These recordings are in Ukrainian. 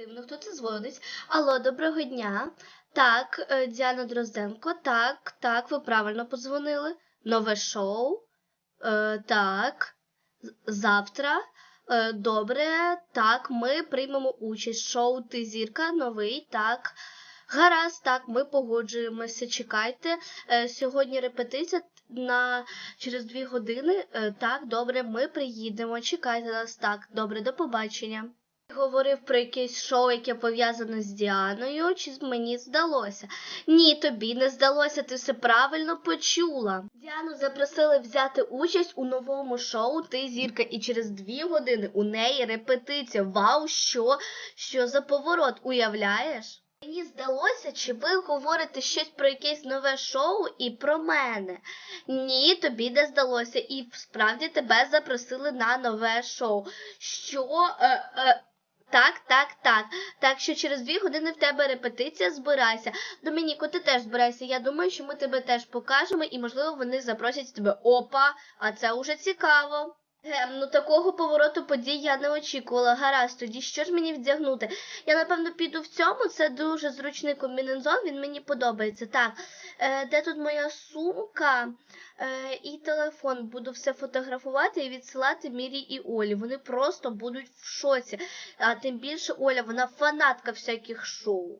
Дивно, хто це дзвонить. Алло, доброго дня. Так, е, Діана Дрозденко. Так, так, ви правильно подзвонили. Нове шоу. Е, так. Завтра. Е, добре, так, ми приймемо участь. Шоу Ти зірка, новий, так. Гаразд, так, ми погоджуємося. Чекайте. Е, сьогодні репетиція на через дві години. Е, так, добре, ми приїдемо. Чекайте нас. Так, добре, до побачення. Говорив про якесь шоу, яке пов'язане з Діаною, чи мені здалося? Ні, тобі не здалося, ти все правильно почула. Діану запросили взяти участь у новому шоу Ти зірка, і через дві години у неї репетиція. Вау, що? Що за поворот? Уявляєш? Мені здалося, чи ви говорите щось про якесь нове шоу і про мене? Ні, тобі не здалося, і справді тебе запросили на нове шоу. Що? Е, е, так, так, так. Так що через дві години в тебе репетиція збирайся. Домініко, ти теж збирайся. Я думаю, що ми тебе теж покажемо, і, можливо, вони запросять тебе. Опа, а це уже цікаво. Гем, ну такого повороту подій я не очікувала. Гаразд, тоді що ж мені вдягнути? Я, напевно, піду в цьому. Це дуже зручний комбінезон, він мені подобається. Так, е, де тут моя сумка е, і телефон? Буду все фотографувати і відсилати Мірі і Олі. Вони просто будуть в шоці. А тим більше Оля, вона фанатка всяких шоу.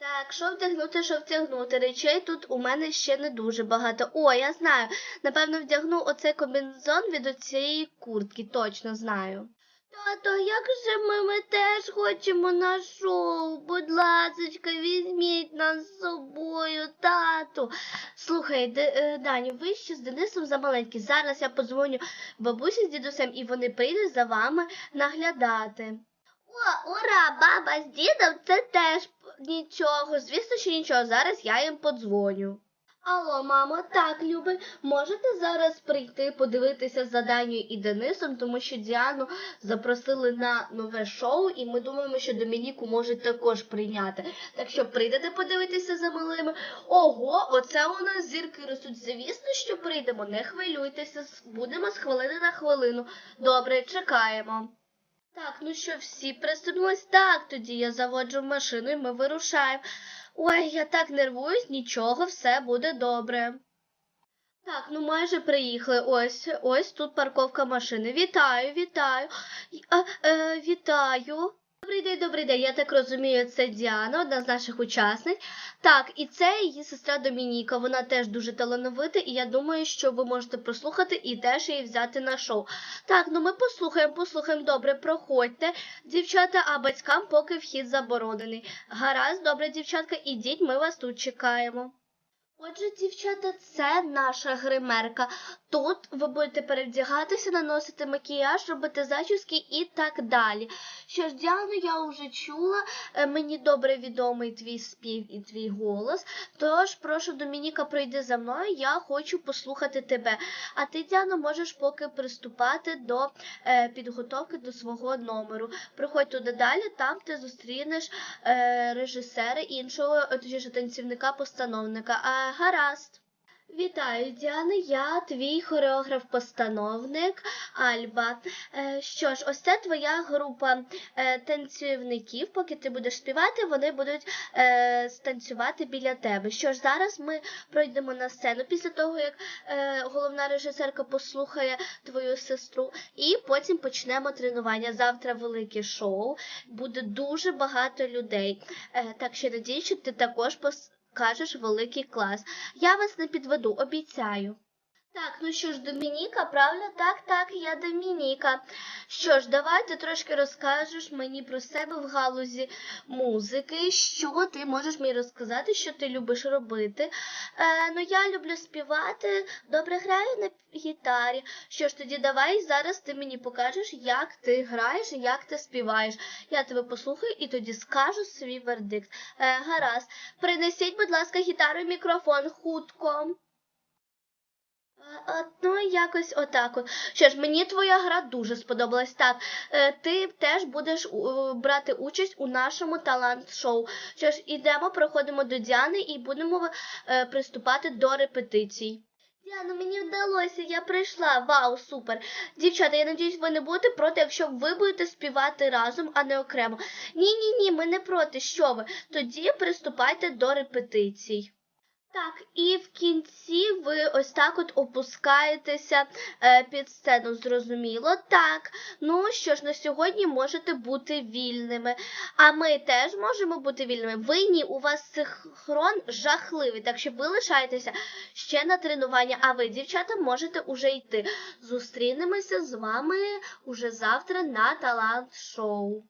Так, що вдягнути, що вдягнути. Речей тут у мене ще не дуже багато. О, я знаю. Напевно, вдягну оцей комбінезон від оцієї куртки, точно знаю. Тато, як же ми, ми теж хочемо на шоу? Будь ласочка, візьміть нас з собою, тату. Слухай, Де- е, Даню, ви ще з Денисом замаленькі. Зараз я подзвоню бабусі з дідусем, і вони прийдуть за вами наглядати. О, ура, баба з дідом це теж нічого. Звісно, що нічого. Зараз я їм подзвоню. Алло, мамо, так, Люби, можете зараз прийти подивитися за Данію і Денисом, тому що Діану запросили на нове шоу, і ми думаємо, що Домініку можуть також прийняти. Так що прийдете подивитися за малими. Ого, оце у нас зірки ростуть. Звісно, що прийдемо. Не хвилюйтеся, будемо з хвилини на хвилину. Добре, чекаємо. Так, ну що, всі пристебнулись? Так, тоді я заводжу машину і ми вирушаємо. Ой, я так нервуюсь, нічого, все буде добре. Так, ну майже приїхали. Ось, ось тут парковка машини. Вітаю, вітаю. А, е, вітаю. Добрий день, добрий день. Я так розумію, це Діана, одна з наших учасниць. Так, і це її сестра Домініка. Вона теж дуже талановита, і я думаю, що ви можете прослухати і теж її взяти на шоу. Так, ну ми послухаємо, послухаємо. Добре, проходьте. Дівчата, а батькам поки вхід заборонений. Гаразд, добре, дівчатка, ідіть, ми вас тут чекаємо. Отже, дівчата, це наша гримерка. Тут ви будете перевдягатися, наносити макіяж, робити зачіски і так далі. Що ж, Діану, я вже чула, е, мені добре відомий твій спів і твій голос. Тож, прошу, Домініка, пройди за мною, я хочу послухати тебе. А ти, Діано, можеш поки приступати до е, підготовки до свого номеру. Приходь туди далі, там ти зустрінеш е, режисера іншого, точніше танцівника-постановника. А, гаразд. Вітаю, Діана, я твій хореограф-постановник Альба. Е, що ж, ось це твоя група е, танцівників. Поки ти будеш співати, вони будуть е, станцювати біля тебе. Що ж, зараз ми пройдемо на сцену після того, як головна режисерка послухає твою сестру, і потім почнемо тренування. Завтра велике шоу, буде дуже багато людей. Так що надію, що ти також покажеш великий клас. Я вас не підведу, обіцяю. Так, ну що ж, Домініка, правильно? Так, так, я Домініка. Що ж, давай ти трошки розкажеш мені про себе в галузі музики. Що ти можеш мені розказати, що ти любиш робити? Е, ну, я люблю співати, добре граю на гітарі. Що ж, тоді давай зараз ти мені покажеш, як ти граєш як ти співаєш. Я тебе послухаю і тоді скажу свій вердикт. Е, гаразд. Принесіть, будь ласка, гітару і мікрофон хутко. Ну, якось отак. Що ж, мені твоя гра дуже сподобалась. Так, е, ти теж будеш брати участь у нашому талант-шоу. Що ж, ідемо, проходимо до Діани і будемо е, приступати до репетицій. Діана, мені вдалося, я прийшла. Вау, супер. Дівчата, я надіюсь, ви не будете проти, якщо ви будете співати разом, а не окремо. Ні, ні, ні, ми не проти. Що ви? Тоді приступайте до репетицій. Так, і в кінці ви ось так от опускаєтеся е, під сцену, зрозуміло? Так. Ну що ж, на сьогодні можете бути вільними. А ми теж можемо бути вільними. Ви ні, у вас синхрон жахливий, так що ви лишаєтеся ще на тренування, а ви, дівчата, можете уже йти. Зустрінемося з вами уже завтра на талант шоу.